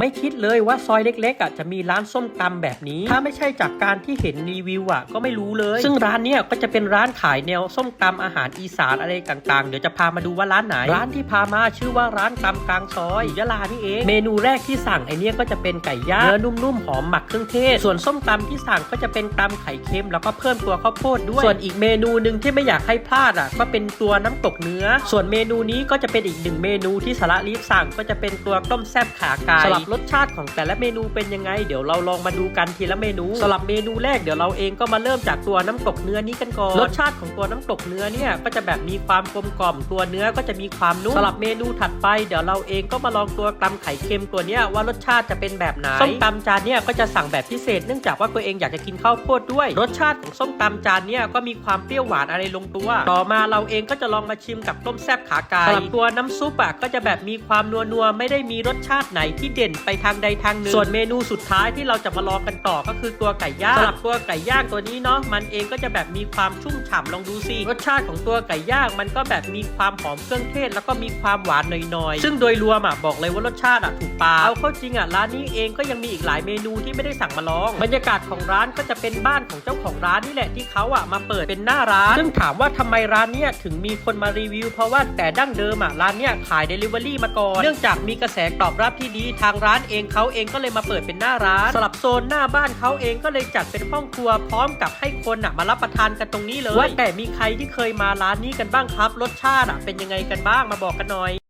ไม่คิดเลยว่าซอยเล็กๆอะจะมีร้านส้มตำแบบนี้ ถ้าไม่ใช่จากการที่เห็นรีวิวอะก็ไม่รู้เลย ซึ่งร้านเนี้ยก็จะเป็นร้านขายแนวส้มตำอาหารอีสานอะไรต่างๆ เดี๋ยวจะพามาดูว่าร้านไหน ร้านที่พามาชื่อว่าร้านตำกลางซอยยะลานี่เอง เมนูแรกที่สั่งไอเนี้ยก็จะเป็นไก่ย่างเนื้อนุ่มๆหอมหมักเครื่องเทศ ส่วนส้มตำที่สั่งก็จะเป็นตำไข่เค็มแล้วก็เพิ่มตัวข้าวโพดด้วย ส่วนอีกเมนูหนึ่งที่ไม่อยากให้พลาดอะก็เป็นตัวน้ำตกเนื้อ ส่วนเมนูนี้ก็จะเป็นอีกหนึ่งเมนูที่สาระรีบสั่งก็จะเป็นตัวต้มแซ่บขาไก่สำหรับรสชาติของแต่ละเมนูเป็นยังไง เดี๋ยวเราลองมาดูกันทีละเมนูสำหรับเมนูแรกเดี๋ยวเราเองก็มาเริ่มจากตัวน้ำตกเนื้อนี้กันก่อนรสชาติของตัวน้ำตกเนื้อเนี่ยก็จะแบบมีความกลมกล่อมตัวเนื้อก็จะมีความนุ่มสำหรับเมนูถัดไปเดี๋ยวเราเองก็มาลองตัวตำไข่เค็มตัวเนี้ยว่ารสชาติจะเป็นแบบไหนส้มตำจานเนี่ยก็จะสั่งแบบพิเศษเนื่องจากว่าตัวเองอยากจะกินข้าวโพดด้วย รสชาติของส้มตำจานเนี่ยก็มีความเปรี้ยวหวานอะไรลงตัว ต่อมาเราเองก็จะลองมาชิมกับต้มแซ่บขาไก่สำหรับตัวน้ำซุปอะก็จะแบบมีความนัวนัวๆไม่ได้มีรสชาติไหนที่เด่นไปทางใดทางหนึ่งส่วนเมนูสุดท้ายที่เราจะมาลองกันต่อก็คือตัวไก่ย่างสำหรับตัวไก่ย่างตัวนี้เนาะมันเองก็จะแบบมีความชุ่มฉ่ำลองดูสิรสชาติของตัวไก่ย่างมันก็แบบมีความหอมเครื่องเทศ แล้วก็มีความหวานหน่อยๆซึ่งโดยรวมอะบอกเลยว่ารสชาติอะถูกปากเอาเข้าจริงอะร้านนี้เองก็ยังมีอีกหลายเมนูที่ไม่ได้สั่งมาลอง บรรยากาศของร้านก็จะเป็นบ้านของเจ้าของร้านนี่แหละที่เขาอะมาเปิดเป็นหน้าร้าน ซึ่งถามว่าทำไมร้านเนี้ยถึงมีคนมารีวิว เพราะว่าแต่ดั้งเดิมอะร้านเนี้ยขาย Delivery มาก่อนเนื่องจากมีกระแสตอบรับที่ดีทางร้าน้านเองเขาเองก็เลยมาเปิดเป็นหน้าร้านสลับโซนหน้าบ้านเขาเองก็เลยจัดเป็นห้องครัวพร้อมกับให้คนอะมารับประทานกันตรงนี้เลยว่าแต่มีใครที่เคยมาร้านนี้กันบ้างครับ รสชาติอะเป็นยังไงกันบ้างมาบอกกันหน่อย